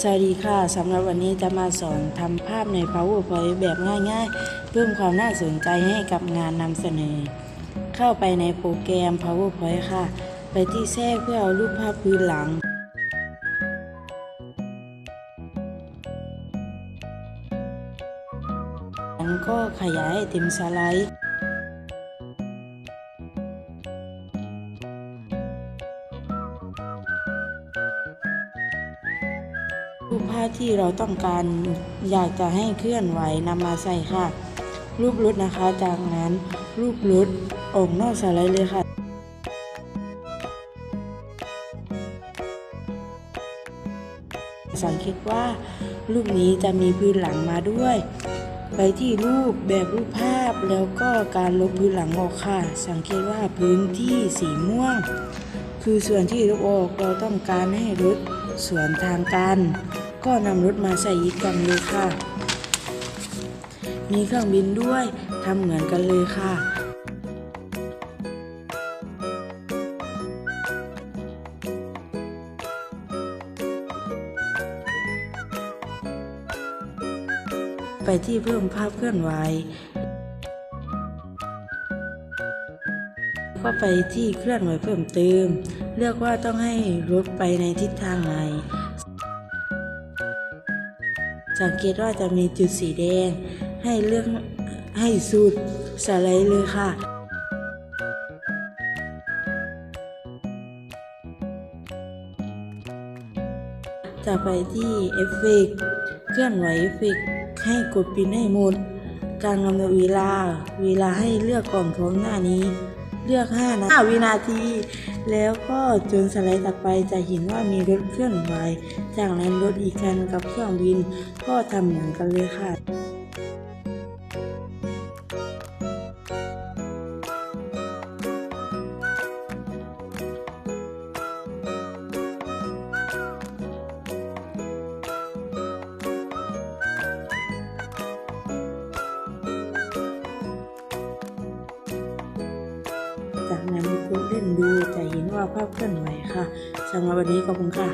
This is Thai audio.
สวัสดีค่ะสำหรับวันนี้จะมาสอนทำภาพใน PowerPoint แบบง่ายๆ เพิ่มความน่าสนใจให้กับงานนำเสนอ เข้าไปในโปรแกรม PowerPoint ค่ะ ไปที่แทรกเพื่อเอารูปภาพพื้นหลัง แล้วก็ขยายให้เต็มสไลด์ รูปภาพที่เราต้องการอยากจะให้เคลื่อนไหวนำมาใส่ค่ะ รูปรถนะคะ จากนั้นรูปรถออกนอกสไลด์เลยค่ะสังเกตว่า รูปนี้จะมีพื้นหลังมาด้วย ไปที่รูปแบบรูปภาพแล้วก็การลบพื้นหลังออกค่ะ สังเกตว่าพื้นที่สีม่วง คือส่วนที่ลบออกเราต้องการให้รถสวนทางกัน ก็นำรถมาใส่อีกกันเลยค่ะ มีเครื่องบินด้วยทำเหมือนกันเลยค่ะไปที่เพิ่มภาพเคลื่อนไหว ก็ไปที่เคลื่อนไหวเพิ่มเติม เลือกว่าต้องให้รถไปในทิศทางไหน สังเกตว่าจะมีจุดสีแดง ให้เลือกให้สุดสไลด์เลยค่ะจะไปที่เอฟเฟกเคลื่อนไหวเอฟเฟกให้กดปินให้หมด การกำหนดเวลา เวลาให้เลือกก่อนพร้อมหน้านี้ เลือก5นะ5วินาที แล้วก็จนสไลด์ต่อไปจะเห็นว่ามีรถเคลื่อนไหวจากนั้นรถอีกคันกับเครื่องบินก็ทำเหมือนกันเลยค่ะ จากนั้นกดเล่นดูจะเห็นว่าภาพเคลื่อนไหวค่ะสำหรับวันนี้ขอบคุณค่ะ